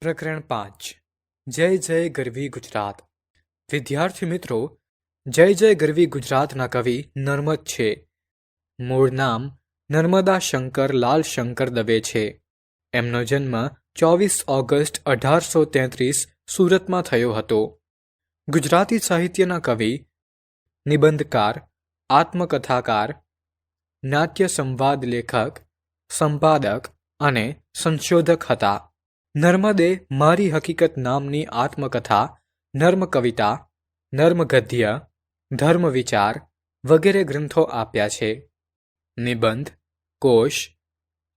પ્રકરણ પાંચ. જય જય ગરવી ગુજરાત. વિદ્યાર્થી મિત્રો, જય જય ગરવી ગુજરાતના કવિ નર્મદ છે. મૂળ નામ નર્મદા શંકર લાલ શંકર દવે છે. એમનો જન્મ ચોવીસ ઓગસ્ટ અઢારસો તેત્રીસ સુરતમાં થયો હતો. ગુજરાતી સાહિત્યના કવિ, નિબંધકાર, આત્મકથાકાર, નાટ્ય સંવાદ લેખક, સંપાદક અને સંશોધક હતા. નર્મદે મારી હકીકત નામની આત્મકથા નર્મ કવિતા નર્મ ગદ્ય ધર્મ વિચાર વગેરે ગ્રંથો આપ્યા છે. નિબંધ, કોશ,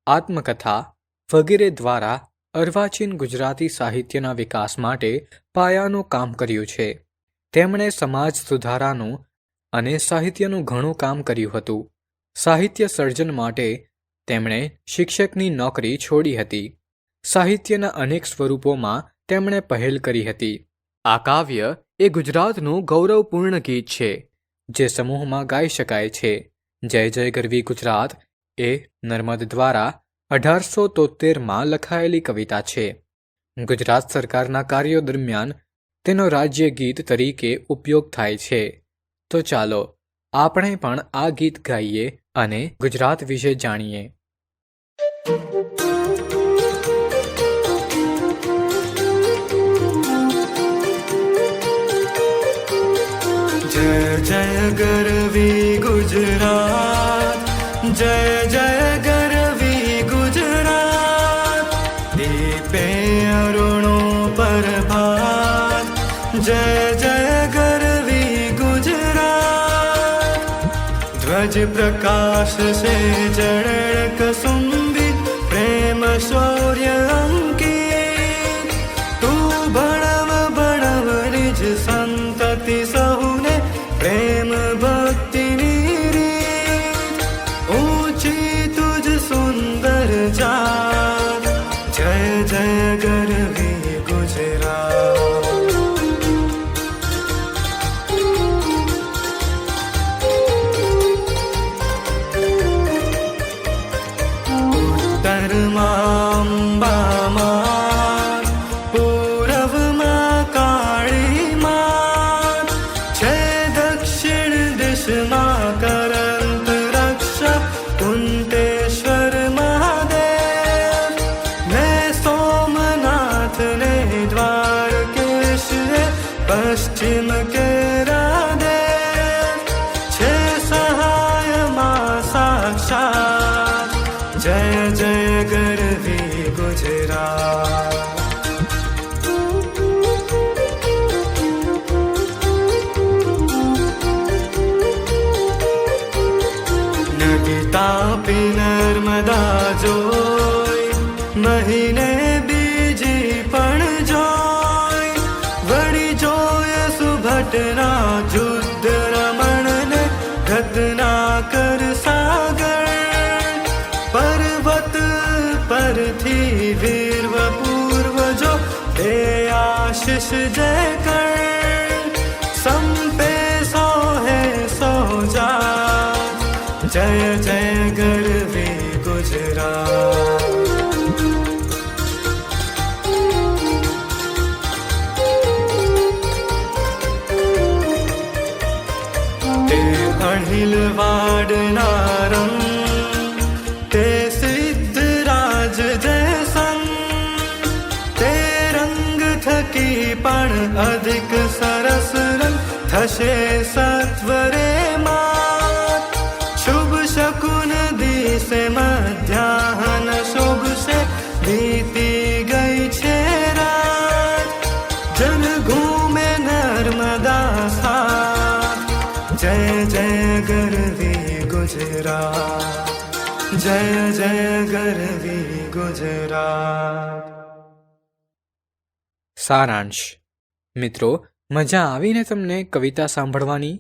આત્મકથા વગેરે દ્વારા અર્વાચીન ગુજરાતી સાહિત્યના વિકાસ માટે પાયાનું કામ કર્યું છે. તેમણે સમાજ સુધારાનું અને સાહિત્યનું ઘણું કામ કર્યું હતું. સાહિત્ય સર્જન માટે તેમણે શિક્ષકની નોકરી છોડી હતી. સાહિત્યના અનેક સ્વરૂપોમાં તેમણે પહેલ કરી હતી. આ કાવ્ય એ ગુજરાતનું ગૌરવપૂર્ણ ગીત છે, જે સમૂહમાં ગાઈ શકાય છે. જય જય ગરવી ગુજરાત એ નર્મદ દ્વારા અઢારસો તોતેરમાં લખાયેલી કવિતા છે. ગુજરાત સરકારના કાર્યો દરમિયાન તેનો રાજ્ય ગીત તરીકે ઉપયોગ થાય છે. તો ચાલો, આપણે પણ આ ગીત ગાઈએ અને ગુજરાત વિશે જાણીએ. જય ગરવી ગુજરાત જય જય ગરવી ગુજરાત દીપે અરુણો પ્રભાત જય જય ગરવી ગુજરાત ધ્વજ પ્રકાશ સે જળ કસુંબી પ્રેમ શૌર્ય પશ્ચિમ કેરાદેવ છે સહાયમાં સાક્ષાત જય જય ગરવી ગુજરાત તાપી નર્મદા જોઈ મહિને સુભટના જુદ્ધ રમણને ઘટના કર સાગર પર્વત પરથી વીરવ પૂર્વજો તે આશિષ જય કર સંપે સો હે સો જા જય જય ગરવી ते अणिल वाडणारं ते सिद्धराज जैसं ते रंग थकी पण अधिक सरस रंग थशे सत्वरे मा शुभ शकुन दिसे मध्य જય જય ગરવી ગુજરાત સારાંશ મિત્રો મજા આવીને તમને કવિતા સાંભળવાની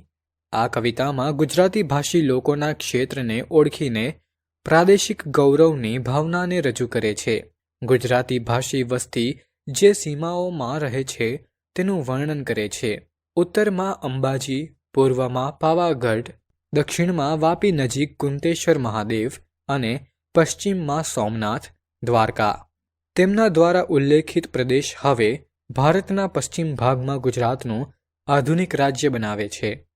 આ કવિતામાં ગુજરાતી ભાષી લોકોના ક્ષેત્રને ઓળખીને પ્રાદેશિક ગૌરવની ભાવનાને રજૂ કરે છે ગુજરાતી ભાષી વસ્તી જે સીમાઓમાં રહે છે તેનું વર્ણન કરે છે ઉત્તરમાં અંબાજી પૂર્વમાં પાવાગઢ દક્ષિણમાં વાપી નજીક કુંતેશ્વર મહાદેવ અને પશ્ચિમમાં સોમનાથ દ્વારકા. તેમના દ્વારા ઉલ્લેખિત પ્રદેશ હવે ભારતના પશ્ચિમ ભાગમાં ગુજરાતનું આધુનિક રાજ્ય બનાવે છે.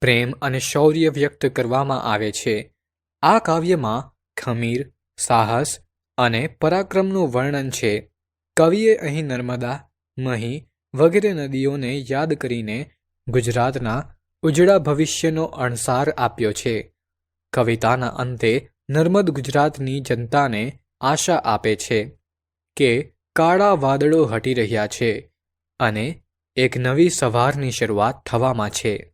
પ્રેમ અને શૌર્ય વ્યક્ત કરવામાં આવે છે. આ કાવ્યમાં ખમીર, સાહસ અને પરાક્રમનું વર્ણન છે. કવિએ અહીં નર્મદા, મહી વગેરે નદીઓને યાદ કરીને ગુજરાતના ઉજળા ભવિષ્યનો અણસાર આપ્યો છે. કવિતાના અંતે નર્મદ ગુજરાતની જનતાને આશા આપે છે કે કાળા વાદળો હટી રહ્યા છે અને એક નવી સવારની શરૂઆત થવામાં છે.